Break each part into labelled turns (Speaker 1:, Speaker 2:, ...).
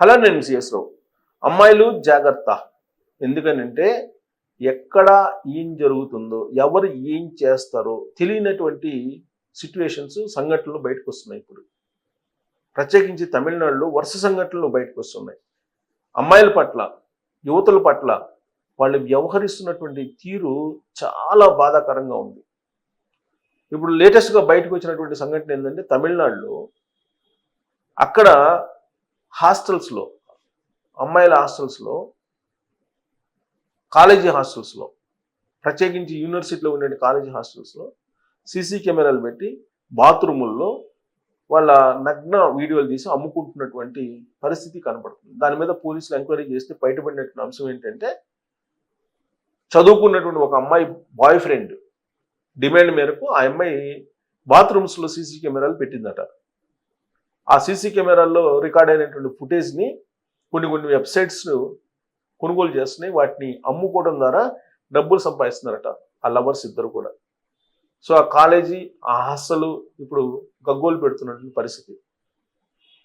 Speaker 1: Hello నేను CS రావు. అమ్మాయిలు జాగ్రత్త. ఎందుకనంటే ఎక్కడ ఏం జరుగుతుందో ఎవరు ఏం చేస్తారో తెలియనటువంటి సిచ్యువేషన్స్ సంఘటనలు బయటకు వస్తున్నాయి ఇప్పుడు. ప్రత్యేకించి తమిళనాడులో వరుస సంఘటనలు బయటకు వస్తున్నాయి. అమ్మాయిల పట్ల యువతుల పట్ల వాళ్ళు వ్యవహరిస్తున్నటువంటి తీరు చాలా బాధాకరంగా ఉంది. ఇప్పుడు లేటెస్ట్గా బయటకు వచ్చినటువంటి సంఘటన ఏంటంటే తమిళనాడులో అక్కడ హాస్టల్స్లో అమ్మాయిల హాస్టల్స్లో కాలేజీ హాస్టల్స్లో ప్రత్యేకించి యూనివర్సిటీలో ఉండే కాలేజీ హాస్టల్స్లో సీసీ కెమెరాలు పెట్టి బాత్రూముల్లో వాళ్ళ నగ్న వీడియోలు తీసి అమ్ముకుంటున్నటువంటి పరిస్థితి కనపడుతుంది. దాని మీద పోలీసులు ఎంక్వైరీ చేస్తే బయటపడినటువంటి అంశం ఏంటంటే చదువుకున్నటువంటి ఒక అమ్మాయి బాయ్ ఫ్రెండ్ డిమాండ్ మేరకు ఆ అమ్మాయి బాత్రూమ్స్లో సీసీ కెమెరాలు పెట్టిందట. ఆ సీసీ కెమెరాల్లో రికార్డ్ అయినటువంటి ఫుటేజ్ని కొన్ని కొన్ని వెబ్సైట్స్ కొనుగోలు చేస్తున్నాయి. వాటిని అమ్ముకోవడం ద్వారా డబ్బులు సంపాదిస్తున్నారట ఆ లవర్స్ ఇద్దరు కూడా. సో ఆ కాలేజీ ఆ హాస్టల్ ఇప్పుడు గగ్గోలు పెడుతున్నటువంటి పరిస్థితి.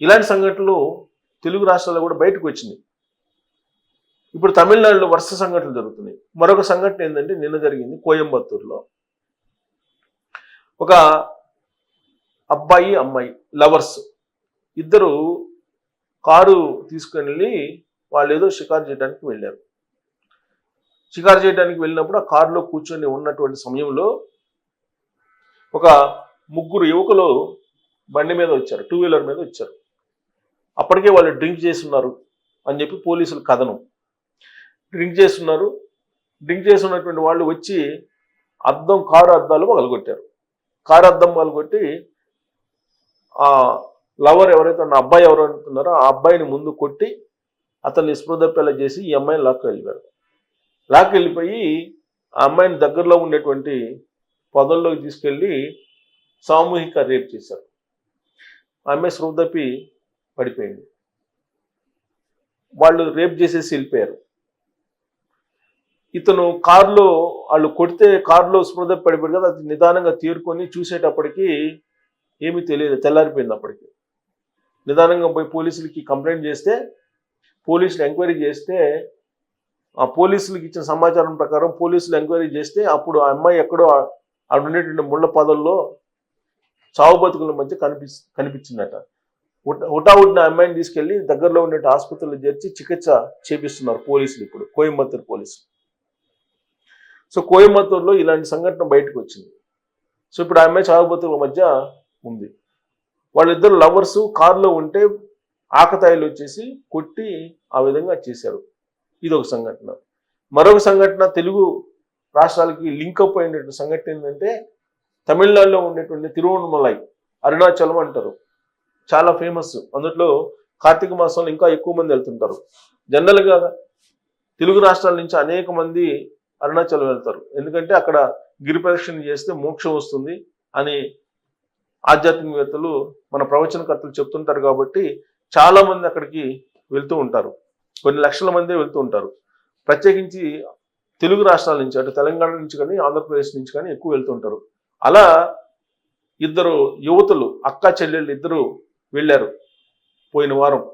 Speaker 1: ఇలాంటి సంఘటనలు తెలుగు రాష్ట్రాల్లో కూడా బయటకు వచ్చింది. ఇప్పుడు తమిళనాడులో వరుస సంఘటనలు జరుగుతున్నాయి. మరొక సంఘటన ఏంటంటే నిన్న జరిగింది కోయంబత్తూరులో. ఒక అబ్బాయి అమ్మాయి లవర్స్ ఇద్దరు కారు తీసుకుని వెళ్ళి వాళ్ళు ఏదో షికారు చేయడానికి వెళ్ళారు. షికారు చేయడానికి వెళ్ళినప్పుడు ఆ కారులో కూర్చొని ఉన్నటువంటి సమయంలో ఒక ముగ్గురు యువకులు బండి మీద వచ్చారు టూ వీలర్ మీద వచ్చారు. అప్పటికే వాళ్ళు డ్రింక్ చేస్తున్నారు అని చెప్పి పోలీసులు కథనం. డ్రింక్ చేస్తున్నారు. డ్రింక్ చేస్తున్నటువంటి వాళ్ళు వచ్చి అద్దం కారు అద్దాలు పగలగొట్టారు. కారు అద్దం పగలగొట్టి లవర్ ఎవరైతే ఉన్న అబ్బాయి ఎవరు అంటున్నారో ఆ అబ్బాయిని ముందు కొట్టి అతన్ని స్పృహదప్పేలా చేసి ఈ అమ్మాయిని లాక్కు వెళ్ళిపోయారు. లాక్కు వెళ్ళిపోయి ఆ అమ్మాయిని దగ్గరలో ఉండేటువంటి పొదల్లోకి తీసుకెళ్ళి సామూహిక రేప్ చేశారు. ఆమె అమ్మాయి పడిపోయింది. వాళ్ళు రేప్ చేసేసి వెళ్ళిపోయారు. ఇతను కారులో వాళ్ళు కొడితే కారులో స్పృహ పడిపోయాడు కదా అది నిదానంగా తీరుకొని చూసేటప్పటికి ఏమీ తెలియదు తెల్లారిపోయింది అప్పటికి. నిదానంగా పోయి పోలీసులకి కంప్లైంట్ చేస్తే పోలీసులు ఎంక్వైరీ చేస్తే ఆ పోలీసులకి ఇచ్చిన సమాచారం ప్రకారం పోలీసులు ఎంక్వైరీ చేస్తే అప్పుడు ఆ అమ్మాయి ఎక్కడో అక్కడ ఉండేటువంటి ముళ్ళ పదల్లో చావు బతుకుల మధ్య కనిపి కనిపించిందట. హుటాహుటిన అమ్మాయిని తీసుకెళ్ళి దగ్గరలో ఉండే ఆసుపత్రిలో చేర్చి చికిత్స చేపిస్తున్నారు పోలీసులు ఇప్పుడు కోయంబత్తూరు పోలీసులు. సో కోయంబత్తూరులో ఇలాంటి సంఘటన బయటకు వచ్చింది. సో ఇప్పుడు ఆ అమ్మాయి చావు బతుకుల మధ్య ఉంది. వాళ్ళిద్దరు లవర్స్ కారులో ఉంటే ఆకతాయిలు వచ్చేసి కొట్టి ఆ విధంగా చేశారు. ఇది ఒక సంఘటన. మరొక సంఘటన తెలుగు రాష్ట్రాలకి లింక్ అప్ అయినటువంటి సంఘటన ఏంటంటే తమిళనాడులో ఉండేటువంటి తిరువణమలై అరుణాచలం అంటారు. చాలా ఫేమస్. అందులో కార్తీక మాసంలో ఇంకా ఎక్కువ మంది వెళ్తుంటారు. జనరల్గా తెలుగు రాష్ట్రాల నుంచి అనేక మంది అరుణాచలం వెళ్తారు. ఎందుకంటే అక్కడ గిరి ప్రదక్షిణ చేస్తే మోక్షం వస్తుంది అని ఆధ్యాత్మికవేత్తలు మన ప్రవచనకర్తలు చెప్తుంటారు కాబట్టి చాలా మంది అక్కడికి వెళ్తూ ఉంటారు. కొన్ని లక్షల మందే వెళ్తూ ఉంటారు. ప్రత్యేకించి తెలుగు రాష్ట్రాల నుంచి అటు తెలంగాణ నుంచి కానీ ఆంధ్రప్రదేశ్ నుంచి కానీ ఎక్కువ వెళ్తూ ఉంటారు. అలా ఇద్దరు యువతులు అక్క చెల్లెళ్ళు ఇద్దరు వెళ్ళారు పోయిన వారం.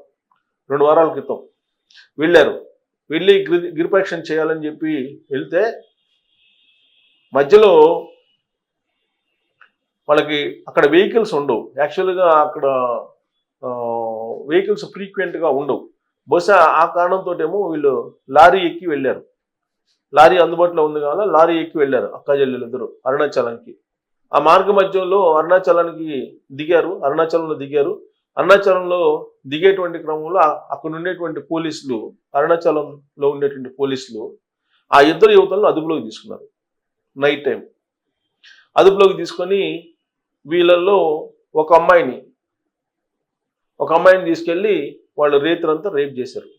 Speaker 1: రెండు వారాల క్రితం వెళ్ళారు. వెళ్ళి గిరి గిరిపరీక్షణ చేయాలని చెప్పి వెళ్తే మధ్యలో వాళ్ళకి అక్కడ వెహికల్స్ ఉండవు. యాక్చువల్గా అక్కడ వెహికల్స్ ఫ్రీక్వెంట్గా ఉండవు. బహుశా ఆ కారణంతో ఏమో వీళ్ళు లారీ ఎక్కి వెళ్ళారు. లారీ అందుబాటులో ఉంది కావాలా? లారీ ఎక్కి వెళ్ళారు అక్క అరుణాచలంకి. ఇద్దరు ఆ మార్గ మధ్యంలో అరుణాచలానికి దిగారు అరుణాచలంలో దిగారు. అరుణాచలంలో దిగేటువంటి క్రమంలో అక్కడ ఉండేటువంటి పోలీసులు అరుణాచలంలో ఉండేటువంటి పోలీసులు ఆ ఇద్దరు యువతలను అదుపులోకి తీసుకున్నారు. నైట్ టైం అదుపులోకి తీసుకొని వీళ్ళల్లో ఒక అమ్మాయిని ఒక అమ్మాయిని తీసుకెళ్ళి వాళ్ళు రేతులంతా రేప్ చేశారు.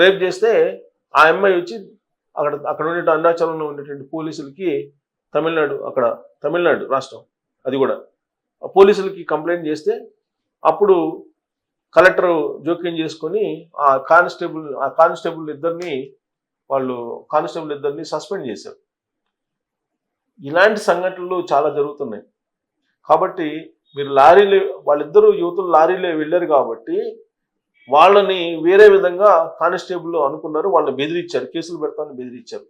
Speaker 1: రేప్ చేస్తే ఆ అమ్మాయి వచ్చి అక్కడ అక్కడ ఉండే అరుణాచలంలో ఉండేటువంటి పోలీసులకి తమిళనాడు అక్కడ తమిళనాడు రాష్ట్రం అది కూడా. పోలీసులకి కంప్లైంట్ చేస్తే అప్పుడు కలెక్టర్ జోక్యం చేసుకొని ఆ కానిస్టేబుల్ ఆ కానిస్టేబుల్ ఇద్దరిని వాళ్ళు కానిస్టేబుల్ ఇద్దరిని సస్పెండ్ చేశారు. ఇలాంటి సంఘటనలు చాలా జరుగుతున్నాయి. కాబట్టి మీరు లారీలో వాళ్ళిద్దరూ యువతులు లారీలో వెళ్ళారు కాబట్టి వాళ్ళని వేరే విధంగా కానిస్టేబుల్ అనుకున్నారు. వాళ్ళని బెదిరించారు. కేసులు పెడతామని బెదిరించారు.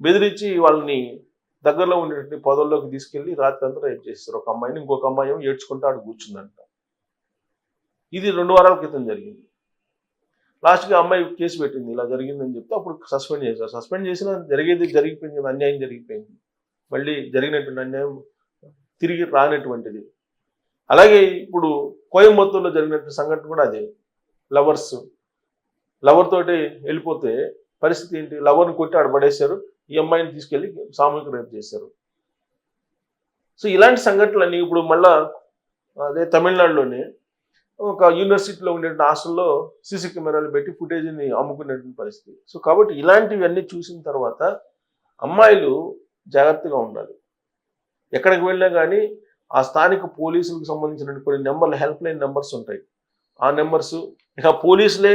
Speaker 1: బెదిరించి వాళ్ళని దగ్గరలో ఉండేటువంటి పొదల్లోకి తీసుకెళ్ళి రాత్రి అంతా రేపు చేస్తారు ఒక అమ్మాయిని ఇంకొక అమ్మాయి ఏమో ఏడ్చుకుంటూ ఆడు కూర్చుందంట. ఇది రెండు వారాల క్రితం జరిగింది. లాస్ట్గా అమ్మాయి కేసు పెట్టింది. ఇలా జరిగిందని చెప్తే అప్పుడు సస్పెండ్ చేశారు. సస్పెండ్ చేసినా జరిగేది జరిగిపోయింది అన్యాయం జరిగిపోయింది. మళ్ళీ జరిగినటువంటి అన్యాయం తిరిగి రానటువంటిది. అలాగే ఇప్పుడు కోయంబత్తూరులో జరిగినటువంటి సంఘటన కూడా అదే. లవర్స్ లవర్ తోటి వెళ్ళిపోతే పరిస్థితి ఏంటి? లవర్ని కొట్టి ఆడ పడేశారు ఈ అమ్మాయిని తీసుకెళ్ళి సామూహిక రేపు చేశారు. సో ఇలాంటి సంఘటనలన్నీ ఇప్పుడు మళ్ళా అదే తమిళనాడులోనే ఒక యూనివర్సిటీలో ఉండే హాస్టల్లో సీసీ కెమెరాలు పెట్టి ఫుటేజ్ని అమ్ముకునేటువంటి పరిస్థితి. సో కాబట్టి ఇలాంటివన్నీ చూసిన తర్వాత అమ్మాయిలు జాగ్రత్తగా ఉండాలి. ఎక్కడికి వెళ్ళినా కానీ ఆ స్థానిక పోలీసులకు సంబంధించిన కొన్ని నెంబర్లు హెల్ప్ లైన్ నెంబర్స్ ఉంటాయి. ఆ నెంబర్స్ ఇక పోలీసులే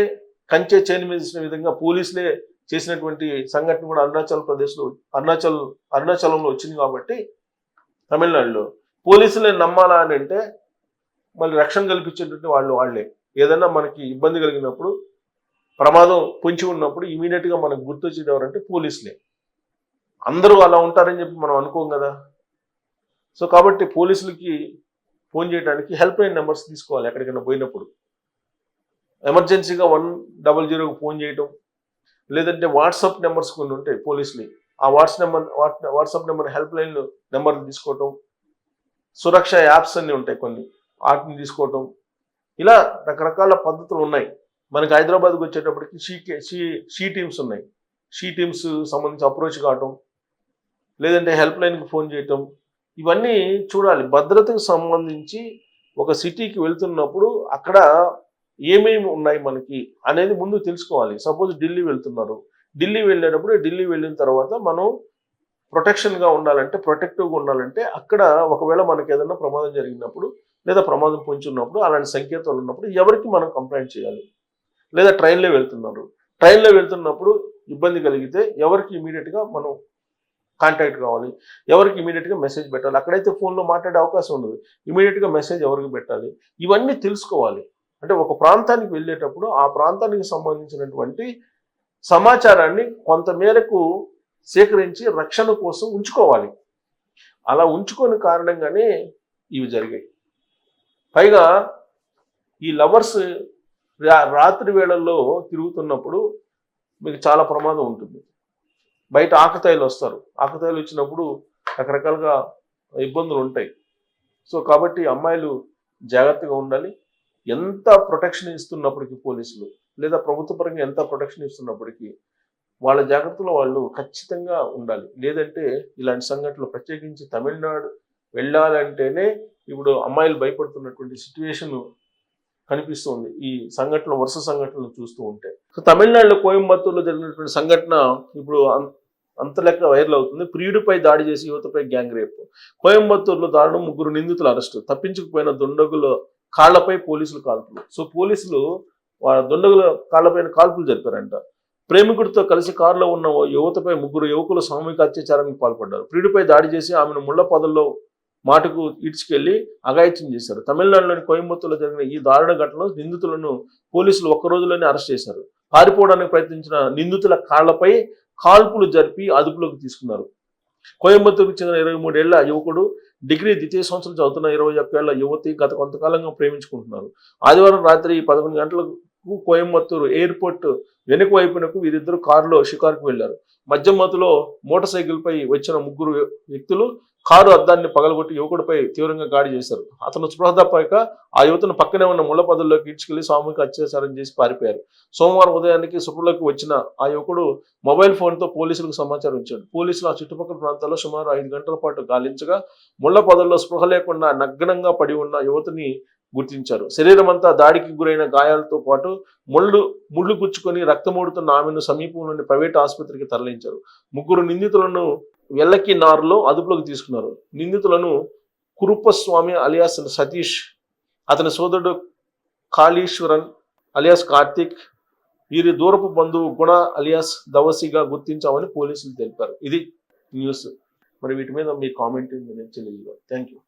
Speaker 1: కంచె చైన్ మీద విధంగా పోలీసులే చేసినటువంటి సంఘటన కూడా అరుణాచల్ ప్రదేశ్లో అరుణాచల్ అరుణాచలంలో వచ్చింది కాబట్టి తమిళనాడులో. పోలీసులే నమ్మాలా అని అంటే మళ్ళీ రక్షణ కల్పించేటువంటి వాళ్ళు వాళ్ళే. ఏదైనా మనకి ఇబ్బంది కలిగినప్పుడు ప్రమాదం పొంచి ఉన్నప్పుడు ఇమీడియట్గా మనకు గుర్తొచ్చేది ఎవరంటే పోలీసులే. అందరూ అలా ఉంటారని చెప్పి మనం అనుకోం కదా. సో కాబట్టి పోలీసులకి ఫోన్ చేయడానికి హెల్ప్ లైన్ నెంబర్స్ తీసుకోవాలి ఎక్కడికైనా పోయినప్పుడు. ఎమర్జెన్సీగా వన్ డబల్ జీరోకి ఫోన్ చేయటం లేదంటే వాట్సాప్ నెంబర్స్ కొన్ని ఉంటాయి పోలీసులు ఆ watts number WhatsApp number help line నెంబర్లు తీసుకోవటం సురక్ష యాప్స్ అన్నీ ఉంటాయి కొన్ని. వాటిని తీసుకోవటం. ఇలా రకరకాల పద్ధతులు ఉన్నాయి. మనకి హైదరాబాద్కి వచ్చేటప్పటికి షీ షీ షీ టీమ్స్ ఉన్నాయి. షీ టీమ్స్ సంబంధించి అప్రోచ్ కావటం లేదంటే హెల్ప్ లైన్కి ఫోన్ చేయటం ఇవన్నీ చూడాలి. భద్రతకు సంబంధించి ఒక సిటీకి వెళ్తున్నప్పుడు అక్కడ ఏమేమి ఉన్నాయి మనకి అనేది ముందు తెలుసుకోవాలి. సపోజ్ ఢిల్లీ వెళ్తున్నారు. ఢిల్లీ వెళ్ళేటప్పుడు ఢిల్లీ వెళ్ళిన తర్వాత మనం ప్రొటెక్షన్గా ఉండాలంటే ప్రొటెక్టివ్గా ఉండాలంటే అక్కడ ఒకవేళ మనకి ఏదైనా ప్రమాదం జరిగినప్పుడు లేదా ప్రమాదం పొంచి ఉన్నప్పుడు అలాంటి సంకేతాలు ఉన్నప్పుడు ఎవరికి మనం కంప్లైంట్ చేయాలి? లేదా ట్రైన్లో వెళ్తున్నారు. ట్రైన్లో వెళ్తున్నప్పుడు ఇబ్బంది కలిగితే ఎవరికి ఇమీడియట్గా మనం కాంటాక్ట్ కావాలి. ఎవరికి ఇమీడియట్గా మెసేజ్ పెట్టాలి. అక్కడైతే ఫోన్లో మాట్లాడే అవకాశం ఉండదు. ఇమీడియట్గా మెసేజ్ ఎవరికి పెట్టాలి? ఇవన్నీ తెలుసుకోవాలి. అంటే ఒక ప్రాంతానికి వెళ్ళేటప్పుడు ఆ ప్రాంతానికి సంబంధించినటువంటి సమాచారాన్ని కొంతమేరకు సేకరించి రక్షణ కోసం ఉంచుకోవాలి. అలా ఉంచుకొని కారణంగానే ఇవి జరిగాయి. పైగా ఈ లవర్స్ రాత్రి వేళల్లో తిరుగుతున్నప్పుడు మీకు చాలా ప్రమాదం ఉంటుంది. బయట ఆకతాయిలు వస్తారు. ఆకతాయిలు వచ్చినప్పుడు రకరకాలుగా ఇబ్బందులు ఉంటాయి. సో కాబట్టి అమ్మాయిలు జాగ్రత్తగా ఉండాలి. ఎంత ప్రొటెక్షన్ ఇస్తున్నప్పటికీ పోలీసులు లేదా ప్రభుత్వ పరంగా ఎంత ప్రొటెక్షన్ ఇస్తున్నప్పటికీ వాళ్ళ జాగ్రత్తలో వాళ్ళు ఖచ్చితంగా ఉండాలి. లేదంటే ఇలాంటి సంఘటనలు ప్రత్యేకించి తమిళనాడు వెళ్ళాలంటేనే ఇప్పుడు అమ్మాయిలు భయపడుతున్నటువంటి సిచ్యువేషన్ కనిపిస్తుంది. ఈ సంఘటనలు వరుస సంఘటనలు చూస్తూ ఉంటే. సో తమిళనాడులో కోయంబత్తూరులో జరిగినటువంటి సంఘటన ఇప్పుడు అంత లెక్క వైరల్ అవుతుంది. ప్రియుడిపై దాడి చేసి యువతపై గ్యాంగ్ రేప్. కోయంబత్తూరులో దారుణం ముగ్గురు నిందితులు అరెస్టు. తప్పించుకుపోయిన దుండగుల కాళ్ళపై పోలీసులు కాల్పులు. సో పోలీసులు వాళ్ళ దుండగుల కాళ్ళపైన కాల్పులు జరిపారంట. ప్రేమికుడితో కలిసి కారులో ఉన్న యువతపై ముగ్గురు యువకులు సామూహిక అత్యాచారానికి పాల్పడ్డారు. ప్రియుడిపై దాడి చేసి ఆమెను ముళ్ళ పదల్లో మాటకు ఈడ్చుకెళ్ళి అఘాయిత్యం చేశారు. తమిళనాడులోని కోయంబత్తూరులో జరిగిన ఈ దారుణ ఘటనలో నిందితులను పోలీసులు ఒక్క రోజులోనే అరెస్ట్ చేశారు. పారిపోవడానికి ప్రయత్నించిన నిందితుల కాళ్ళపై కాల్పులు జరిపి అదుపులోకి తీసుకున్నారు. కోయంబత్తూరుకు చెందిన ఇరవై మూడేళ్ళ యువకుడు డిగ్రీ ద్వితీయ సంవత్సరం చదువుతున్న ఇరవై ఒక్కేళ్ళ యువతి గత కొంతకాలంగా ప్రేమించుకుంటున్నారు. ఆదివారం రాత్రి పదకొండు గంటలకు కోయంబత్తూరు ఎయిర్పోర్ట్ వెనుక వైపునకు వీరిద్దరు కారులో షికార్కు వెళ్ళారు మధ్య మధ్యలో మోటార్ సైకిల్ పై వచ్చిన ముగ్గురు వ్యక్తులు కారు అద్దాన్ని పగలగొట్టి యువకుడిపై తీవ్రంగా గాడి చేశారు. అతను స్పృహ తప్పక ఆ యువతను పక్కనే ఉన్న ముళ్ళ పదుల్లోకి ఈడ్చుకెళ్ళి సామూహిక అత్యాచారం చేసి పారిపోయారు. సోమవారం ఉదయానికి సుప్రలోకి వచ్చిన ఆ యువకుడు మొబైల్ ఫోన్తో పోలీసులకు సమాచారం ఇచ్చాడు. పోలీసులు ఆ చుట్టుపక్కల ప్రాంతాల్లో సుమారు ఐదు గంటల పాటు గాలించగా ముళ్ళ పదుల్లో స్పృహ లేకుండా నగ్నంగా పడి ఉన్న యువతిని గుర్తించారు. శరీరం అంతా దాడికి గురైన గాయాలతో పాటు ముళ్ళు ముళ్ళు గుచ్చుకొని రక్తమూడుతున్న ఆమెను సమీపంలోని ప్రైవేట్ ఆసుపత్రికి తరలించారు. ముగ్గురు నిందితులను వెల్లకి నారులో అదుపులోకి తీసుకున్నారు. నిందితులను కురుప్పస్వామి అలియాస్ సతీష్ అతని సోదరుడు కాళీశ్వరన్ అలియాస్ కార్తిక్ వీరి దూరపు బంధువు గుణ అలియాస్ దవసిగా గుర్తించామని పోలీసులు తెలిపారు. ఇది న్యూస్. మరి వీటి మీద మీ కామెంట్ తెలియదు థ్యాంక్ యూ